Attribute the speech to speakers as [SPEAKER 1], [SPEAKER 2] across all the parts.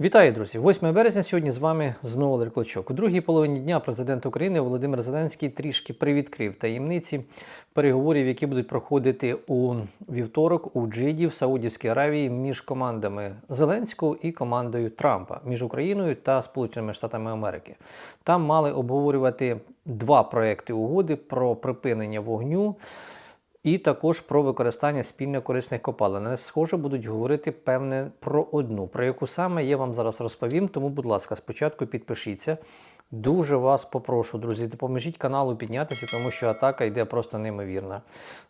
[SPEAKER 1] Вітаю, друзі! 8 березня сьогодні з вами знову Олег Клочок. У другій половині дня президент України Володимир Зеленський трішки привідкрив таємниці переговорів, які будуть проходити у вівторок у Джиді в Саудівській Аравії між командами Зеленського і командою Трампа між Україною та Сполученими Штатами Америки. Там мали обговорювати два проекти угоди про припинення вогню. І також про використання спільно корисних копалин. Але, Схоже, будуть говорити певне про одну, про яку саме я вам зараз розповім. Тому, будь ласка, спочатку підпишіться. Дуже вас попрошу, друзі, допоможіть каналу піднятися, тому що атака йде просто неймовірна.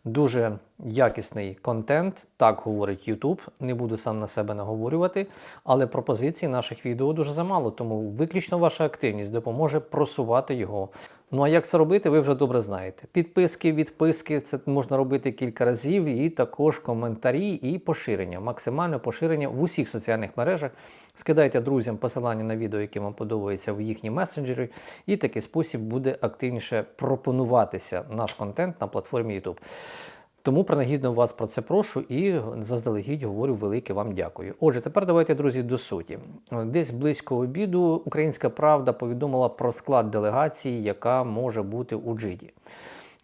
[SPEAKER 1] Дуже якісний контент, так говорить YouTube. Не буду сам на себе наговорювати, але пропозицій наших відео дуже замало, тому виключно ваша активність допоможе просувати його. Ну а як це робити, ви вже добре знаєте. Підписки, відписки це можна робити кілька разів, і також коментарі і поширення, максимальне поширення в усіх соціальних мережах. Скидайте друзям посилання на відео, які вам подобаються в їхні месенджери, і такий спосіб буде активніше пропонуватися наш контент на платформі YouTube. Тому принагідно вас про це прошу і заздалегідь говорю велике вам дякую. Отже, тепер давайте, друзі, до суті. Десь близько обіду Українська Правда повідомила про склад делегації, яка може бути у Джиді.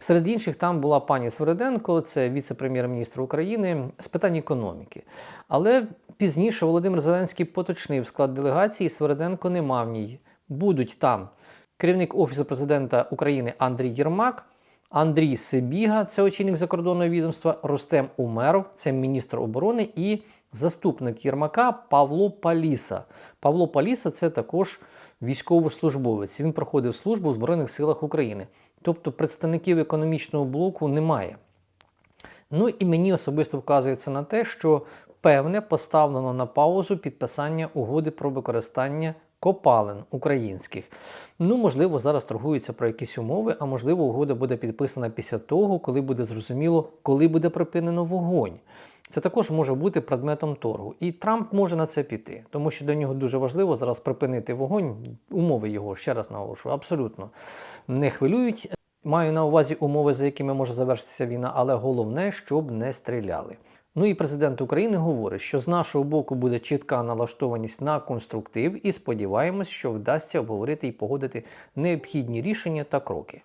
[SPEAKER 1] Серед інших там була пані Свереденко, це віце-прем'єр-міністр України з питань економіки. Але пізніше Володимир Зеленський поточнив склад делегації, Свереденко не мав в ній. Будуть там керівник Офісу президента України Андрій Єрмак. Андрій Сибіга, це очільник закордонного відомства, Рустем Умеров, це міністр оборони, і заступник Єрмака Павло Паліса. Павло Паліса це також військовослужбовець. Він проходив службу в Збройних силах України. Тобто представників економічного блоку немає. Ну і мені особисто вказується на те, що певне поставлено на паузу підписання угоди про використання копалин українських. Ну, можливо, зараз торгуються про якісь умови, а можливо, угода буде підписана після того, коли буде зрозуміло, коли буде припинено вогонь. Це також може бути предметом торгу. І Трамп може на це піти, тому що для нього дуже важливо зараз припинити вогонь. Умови його, ще раз наголошую, абсолютно не хвилюють. Маю на увазі умови, за якими може завершитися війна, але головне, щоб не стріляли. Ну і президент України говорить, що з нашого боку буде чітка налаштованість на конструктив, і сподіваємось, що вдасться обговорити і погодити необхідні рішення та кроки.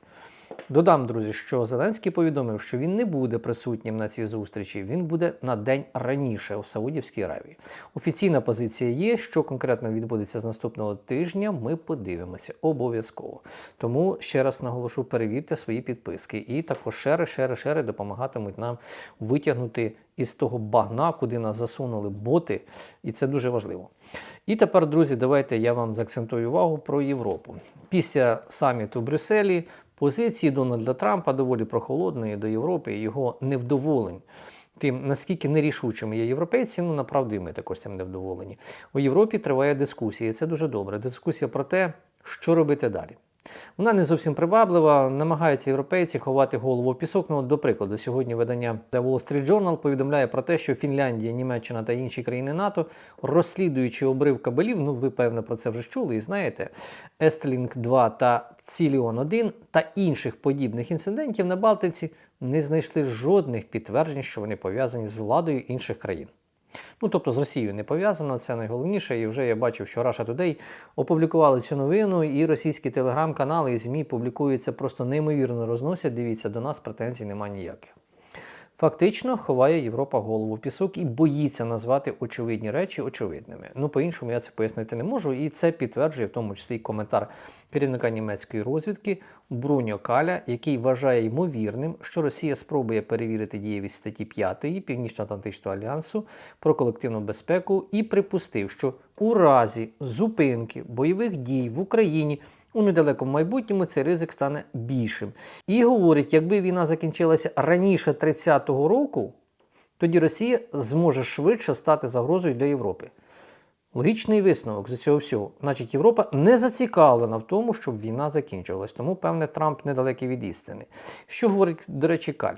[SPEAKER 1] Додам, друзі, що Зеленський повідомив, що він не буде присутнім на цій зустрічі, він буде на день раніше у Саудівській Аравії. Офіційна позиція є, що конкретно відбудеться з наступного тижня. Ми подивимося обов'язково. Тому ще раз наголошу, перевірте свої підписки, і також шери, шери, шери допомагатимуть нам витягнути із того багна, куди нас засунули боти, і це дуже важливо. І тепер, друзі, давайте я вам заакцентую увагу про Європу. Після саміту в Брюсселі позиції Дональда Трампа доволі прохолодної до Європи, його невдоволень. Тим, наскільки нерішучими є європейці, ну направду і ми також цим невдоволені. У Європі триває дискусія, і це дуже добре. Дискусія про те, що робити далі. Вона не зовсім приваблива, намагаються європейці ховати голову в пісок. Ну, до прикладу, сьогодні видання The Wall Street Journal повідомляє про те, що Фінляндія, Німеччина та інші країни НАТО, розслідуючи обрив кабелів, ну ви певно про це вже чули і знаєте, Estlink 2 та Ціліон 1 та інших подібних інцидентів на Балтиці не знайшли жодних підтверджень, що вони пов'язані з владою інших країн. Ну, тобто з Росією не пов'язано, це найголовніше. І вже я бачив, що Russia Today опублікували цю новину, і російські телеграм-канали і ЗМІ публікуються просто неймовірно розносять. Дивіться, до нас претензій немає ніяких. Фактично ховає Європа голову пісок і боїться назвати очевидні речі очевидними. Ну, по-іншому я це пояснити не можу, і це підтверджує в тому числі коментар керівника німецької розвідки Бруньо Каля, який вважає ймовірним, що Росія спробує перевірити дієвість статті 5 Північно-Атлантичного альянсу про колективну безпеку і припустив, що у разі зупинки бойових дій в Україні. У недалекому майбутньому цей ризик стане більшим. І говорить, якби війна закінчилася раніше 30-го року, тоді Росія зможе швидше стати загрозою для Європи. Логічний висновок з цього всього. Значить, Європа не зацікавлена в тому, щоб війна закінчилась. Тому, певне, Трамп недалекий від істини. Що говорить, до речі, Каль?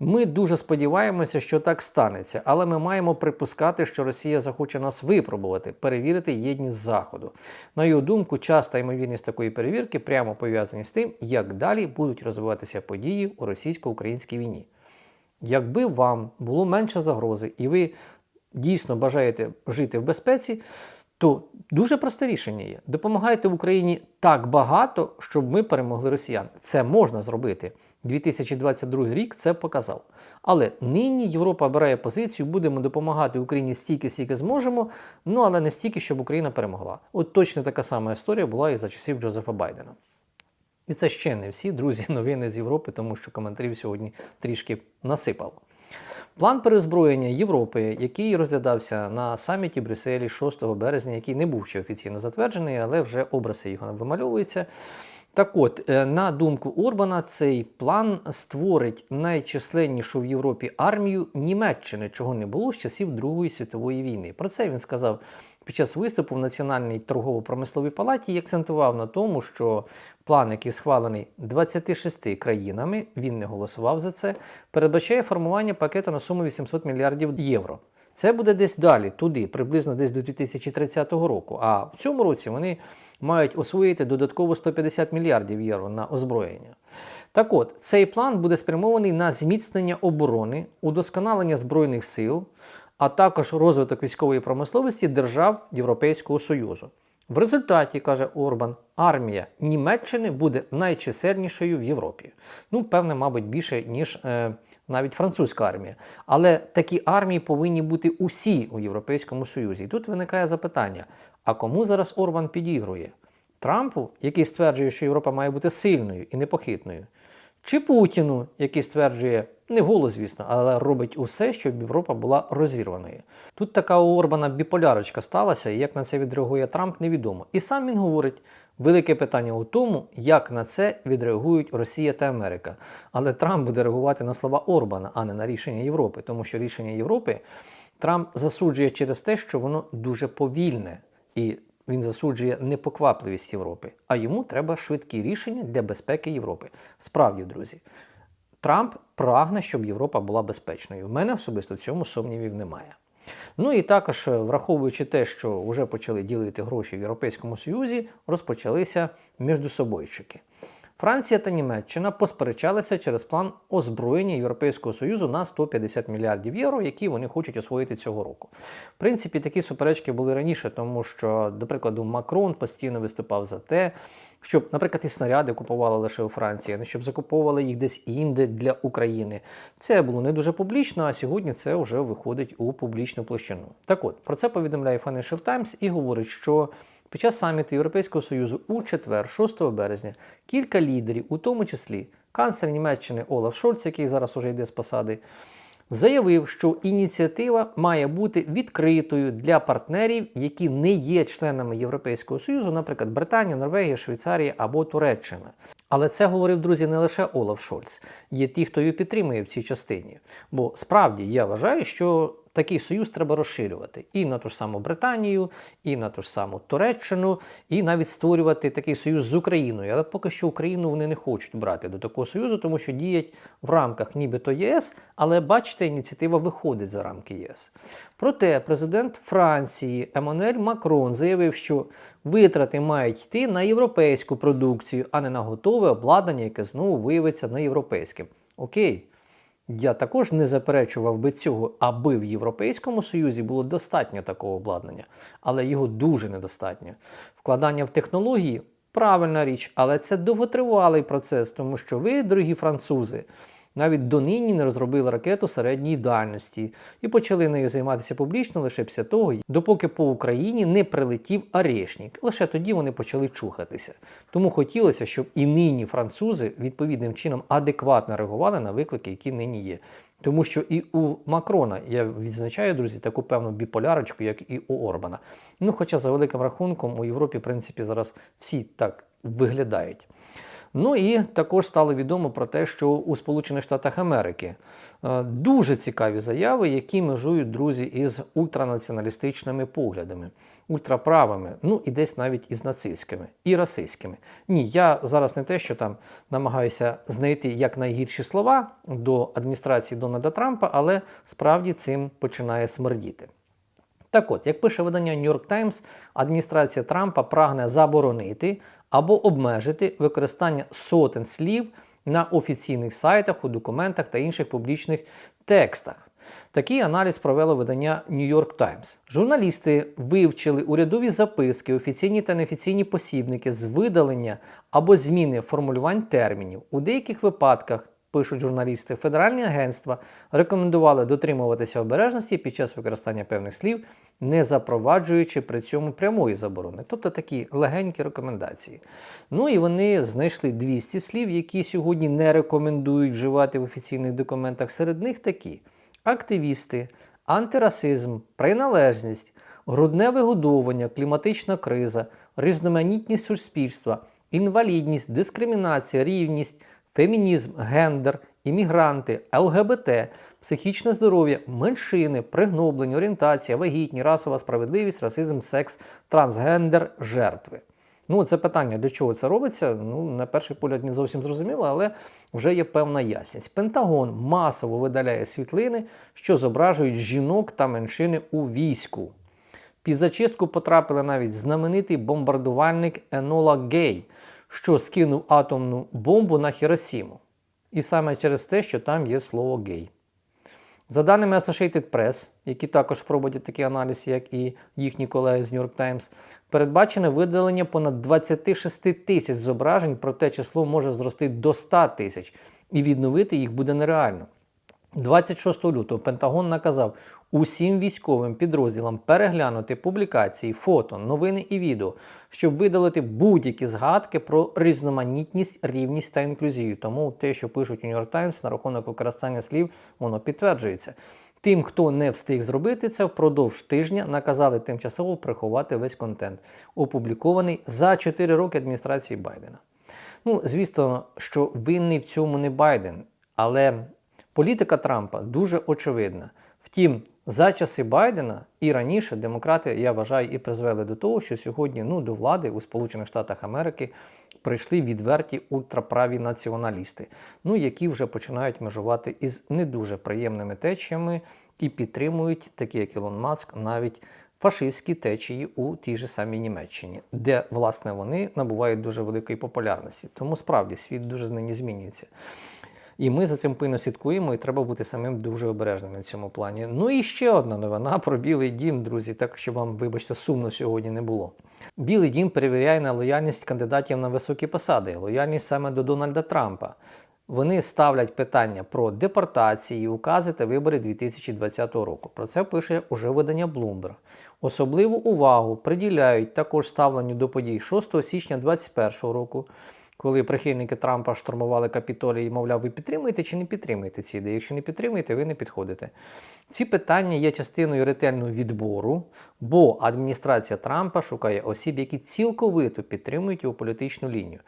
[SPEAKER 1] Ми дуже сподіваємося, що так станеться, але ми маємо припускати, що Росія захоче нас випробувати, перевірити єдність Заходу. На його думку, час та ймовірність такої перевірки прямо пов'язані з тим, як далі будуть розвиватися події у російсько-українській війні. Якби вам було менше загрози, і ви дійсно бажаєте жити в безпеці, то дуже просте рішення є. Допомагайте Україні так багато, щоб ми перемогли росіян. Це можна зробити. 2022 рік це показав. Але нині Європа обирає позицію, будемо допомагати Україні стільки, скільки зможемо, ну але не стільки, щоб Україна перемогла. От точно така сама історія була і за часів Джозефа Байдена. І це ще не всі друзі новини з Європи, тому що коментарів сьогодні трішки насипало. План перезброєння Європи, який розглядався на саміті Брюсселі 6 березня, який не був ще офіційно затверджений, але вже образи його вимальовуються. Так от, е, на думку Орбана, цей план створить найчисленнішу в Європі армію Німеччини, чого не було з часів Другої світової війни. Про це він сказав під час виступу в Національній торгово-промисловій палаті і акцентував на тому, що план, який схвалений 26 країнами, він не голосував за це, передбачає формування пакету на суму 800 мільярдів євро. Це буде десь далі, туди, приблизно десь до 2030 року. А в цьому році вони мають освоїти додатково 150 мільярдів євро на озброєння. Так от, цей план буде спрямований на зміцнення оборони, удосконалення збройних сил, а також розвиток військової промисловості держав Європейського Союзу. В результаті, каже Орбан, армія Німеччини буде найчисельнішою в Європі. Ну, певне, мабуть, більше, ніж е, навіть французька армія. Але такі армії повинні бути усі у Європейському Союзі. І тут виникає запитання: а кому зараз Орбан підігрує? Трампу, який стверджує, що Європа має бути сильною і непохитною, чи Путіну, який стверджує, не голос, звісно, але робить усе, щоб Європа була розірваною. Тут така у Орбана біполярочка сталася, і як на це відреагує Трамп, невідомо. І сам він говорить. Велике питання у тому, як на це відреагують Росія та Америка. Але Трамп буде реагувати на слова Орбана, а не на рішення Європи, тому що рішення Європи Трамп засуджує через те, що воно дуже повільне, і він засуджує непоквапливість Європи. А йому треба швидкі рішення для безпеки Європи. Справді, друзі, Трамп прагне, щоб Європа була безпечною. В мене особисто в цьому сумнівів немає. Ну і також, е, враховуючи те, що вже почали ділити гроші в Європейському Союзі, розпочалися міждусобойчики. Франція та Німеччина посперечалися через план озброєння Європейського Союзу на 150 мільярдів євро, які вони хочуть освоїти цього року. В принципі, такі суперечки були раніше, тому що, до прикладу, Макрон постійно виступав за те, щоб, наприклад, і снаряди купували лише у Франції, а не щоб закуповували їх десь інде для України. Це було не дуже публічно, а сьогодні це вже виходить у публічну площину. Так от про це повідомляє Financial Times і говорить, що. Під час саміту Європейського Союзу у четвер, 6 березня, кілька лідерів, у тому числі канцлер Німеччини Олаф Шольц, який зараз уже йде з посади, заявив, що ініціатива має бути відкритою для партнерів, які не є членами Європейського Союзу, наприклад, Британія, Норвегія, Швейцарія або Туреччина. Але це говорив, друзі, не лише Олаф Шольц. Є ті, хто його підтримує в цій частині. Бо справді я вважаю, що такий союз треба розширювати і на ту ж саму Британію, і на ту ж саму Туреччину, і навіть створювати такий союз з Україною. Але поки що Україну вони не хочуть брати до такого союзу, тому що діють в рамках нібито ЄС, але бачите, ініціатива виходить за рамки ЄС. Проте президент Франції Еммануель Макрон заявив, що витрати мають йти на європейську продукцію, а не на готове обладнання, яке знову виявиться на європейським. Окей. Я також не заперечував би цього, аби в Європейському Союзі було достатньо такого обладнання, але його дуже недостатньо. Вкладання в технології правильна річ, але це довготривалий процес, тому що ви, дорогі французи, навіть донині не розробили ракету середньої дальності і почали нею займатися публічно лише після того, допоки по Україні не прилетів Арешнік. Лише тоді вони почали чухатися. Тому хотілося, щоб і нині французи відповідним чином адекватно реагували на виклики, які нині є. Тому що і у Макрона я відзначаю, друзі, таку певну біполярочку, як і у Орбана. Ну, хоча за великим рахунком у Європі, в принципі, зараз всі так виглядають. Ну і також стало відомо про те, що у Сполучених Штатах Америки е, дуже цікаві заяви, які межують друзі із ультранаціоналістичними поглядами, ультраправими, ну і десь навіть із нацистськими і расистськими. Ні, я зараз не те, що там намагаюся знайти як найгірші слова до адміністрації Дональда Трампа, але справді цим починає смердіти. Так от, як пише видання New York Times, адміністрація Трампа прагне заборонити або обмежити використання сотень слів на офіційних сайтах, у документах та інших публічних текстах. Такий аналіз провело видання New York Times. Журналісти вивчили урядові записки, офіційні та неофіційні посібники з видалення або зміни формулювань термінів. У деяких випадках, пишуть журналісти, федеральні агентства рекомендували дотримуватися обережності під час використання певних слів, не запроваджуючи при цьому прямої заборони, тобто такі легенькі рекомендації. Ну і вони знайшли 200 слів, які сьогодні не рекомендують вживати в офіційних документах. Серед них такі: активісти, антирасизм, приналежність, грудне вигодовування, кліматична криза, різноманітність суспільства, інвалідність, дискримінація, рівність, фемінізм, гендер, іммігранти, ЛГБТ, психічне здоров'я, меншини, пригноблення, орієнтація, вагітні, расова справедливість, расизм, секс, трансгендер, жертви. Ну, це питання, для чого це робиться, ну, на перший погляд не зовсім зрозуміло, але вже є певна ясність. Пентагон масово видаляє світлини, що зображують жінок та меншини у війську. Під зачистку потрапили навіть знаменитий бомбардувальник Енола Гей, що скинув атомну бомбу на Хіросіму. І саме через те, що там є слово гей. За даними Associated Press, які також проводять такий аналіз, як і їхні колеги з New York Times, передбачене видалення понад 26 тисяч зображень, проте число може зрости до 100 тисяч, і відновити їх буде нереально. 26 лютого Пентагон наказав усім військовим підрозділам переглянути публікації, фото, новини і відео, щоб видалити будь-які згадки про різноманітність, рівність та інклюзію. Тому те, що пишуть у York Times на рахунок використання слів, воно підтверджується. Тим, хто не встиг зробити це, впродовж тижня наказали тимчасово приховати весь контент, опублікований за 4 роки адміністрації Байдена. Ну, звісно, що винний в цьому не Байден, але політика Трампа дуже очевидна. Втім, за часи Байдена і раніше демократи, я вважаю, і призвели до того, що сьогодні ну, до влади у Сполучених Штатах Америки прийшли відверті ультраправі націоналісти, ну, які вже починають межувати із не дуже приємними течіями і підтримують, такі як Ілон Маск, навіть фашистські течії у тій же самій Німеччині, де власне вони набувають дуже великої популярності. Тому справді світ дуже з нині змінюється. І ми за цим пильно слідкуємо, і треба бути самим дуже обережним на цьому плані. Ну і ще одна новина про Білий Дім, друзі, так що вам, вибачте, сумно сьогодні не було. Білий Дім перевіряє на лояльність кандидатів на високі посади, лояльність саме до Дональда Трампа. Вони ставлять питання про депортації, укази та вибори 2020 року. Про це пише уже видання Bloomberg. Особливу увагу приділяють також ставленню до подій 6 січня 2021 року коли прихильники Трампа штурмували капітолій мовляв, ви підтримуєте чи не підтримуєте ці ідеї? Якщо не підтримуєте, ви не підходите. Ці питання є частиною ретельного відбору, бо адміністрація Трампа шукає осіб, які цілковито підтримують його політичну лінію.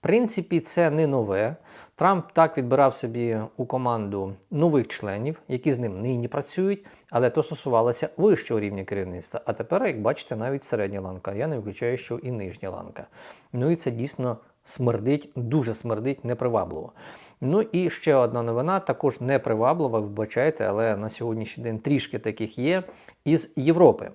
[SPEAKER 1] В принципі, це не нове. Трамп так відбирав собі у команду нових членів, які з ним нині працюють, але то стосувалося вищого рівня керівництва. А тепер, як бачите, навіть середня ланка. Я не виключаю, що і нижня ланка. Ну і це дійсно смердить, дуже смердить непривабливо. Ну і ще одна новина, також неприваблива, вибачайте, але на сьогоднішній день трішки таких є із Європи.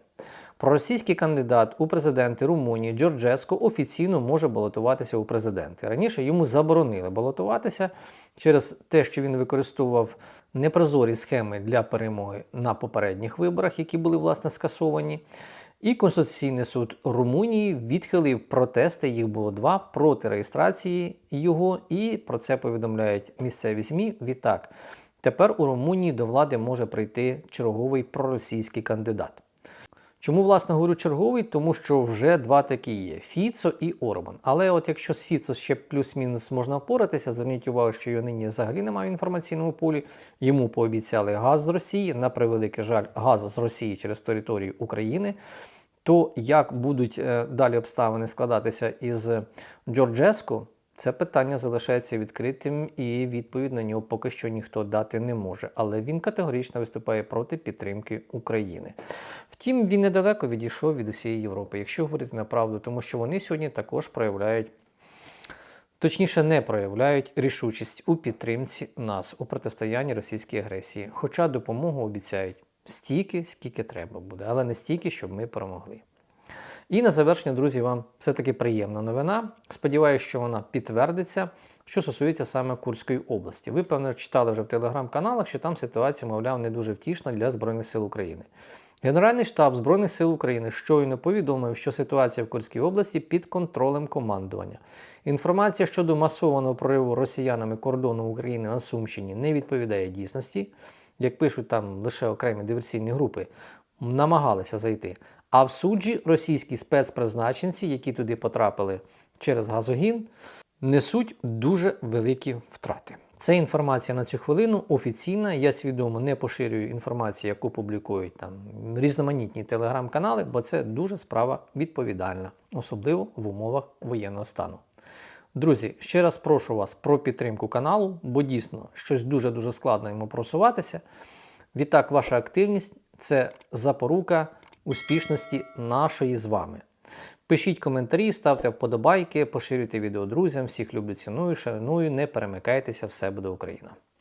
[SPEAKER 1] Проросійський кандидат у президенти Румунії Джорджеско офіційно може балотуватися у президенти. Раніше йому заборонили балотуватися через те, що він використовував непрозорі схеми для перемоги на попередніх виборах, які були власне скасовані. І Конституційний суд Румунії відхилив протести, їх було два проти реєстрації його, і про це повідомляють місцеві ЗМІ. Відтак, тепер у Румунії до влади може прийти черговий проросійський кандидат. Чому, власне, говорю черговий? Тому що вже два такі є: Фіцо і Орбан. Але от якщо з Фіцо ще плюс-мінус можна впоратися, зверніть увагу, що його нині взагалі немає в інформаційному полі. Йому пообіцяли газ з Росії. На превеликий жаль, газ з Росії через територію України. То як будуть е, далі обставини складатися із Джорджеску, це питання залишається відкритим і відповідь на нього поки що ніхто дати не може. Але він категорично виступає проти підтримки України. Втім, він недалеко відійшов від усієї Європи, якщо говорити на правду, тому що вони сьогодні також проявляють. Точніше, не проявляють рішучість у підтримці нас у протистоянні російській агресії, хоча допомогу обіцяють стільки, скільки треба буде, але не стільки, щоб ми перемогли. І на завершення, друзі, вам все-таки приємна новина. Сподіваюся, що вона підтвердиться, що стосується саме Курської області. Ви, певно, читали вже в телеграм-каналах, що там ситуація, мовляв, не дуже втішна для Збройних сил України. Генеральний штаб Збройних сил України щойно повідомив, що ситуація в Курській області під контролем командування. Інформація щодо масованого прориву росіянами кордону України на Сумщині не відповідає дійсності. Як пишуть там лише окремі диверсійні групи, намагалися зайти. А в суджі російські спецпризначенці, які туди потрапили через газогін, несуть дуже великі втрати. Це інформація на цю хвилину офіційна. Я свідомо не поширюю інформацію, яку публікують там різноманітні телеграм-канали, бо це дуже справа відповідальна, особливо в умовах воєнного стану. Друзі, ще раз прошу вас про підтримку каналу, бо дійсно щось дуже-дуже складно йому просуватися. Відтак, ваша активність це запорука успішності нашої з вами. Пишіть коментарі, ставте вподобайки, поширюйте відео друзям. Всіх люблю, ціную, шаную, не перемикайтеся, все буде Україна.